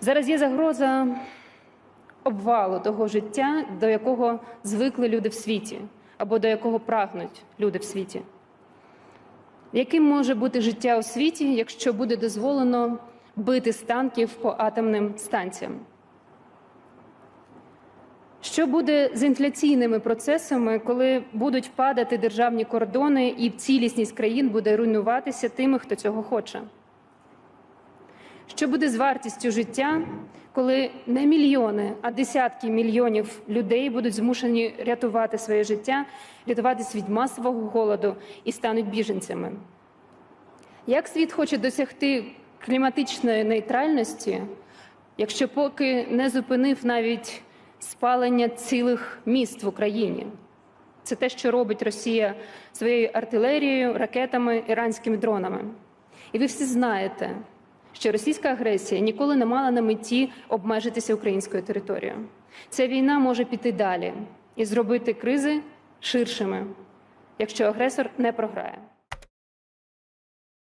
Зараз є загроза обвалу того життя, до якого звикли люди в світі, або до якого прагнуть люди в світі. Яким може бути життя у світі, якщо буде дозволено бити з танків по атомним станціям? Що буде з інфляційними процесами, коли будуть падати державні кордони і цілісність країн буде руйнуватися тими, хто цього хоче? Що буде з вартістю життя, коли не мільйони, а десятки мільйонів людей будуть змушені рятувати своє життя, рятуватись від масового голоду і стануть біженцями? Як світ хоче досягти кліматичної нейтральності, якщо поки не зупинив навіть спалення цілих міст в Україні? Це те, що робить Росія своєю артилерією, ракетами, іранськими дронами. І ви всі знаєте, що російська агресія ніколи не мала на меті обмежитися українською територією. Ця війна може піти далі і зробити кризи ширшими, якщо агресор не програє.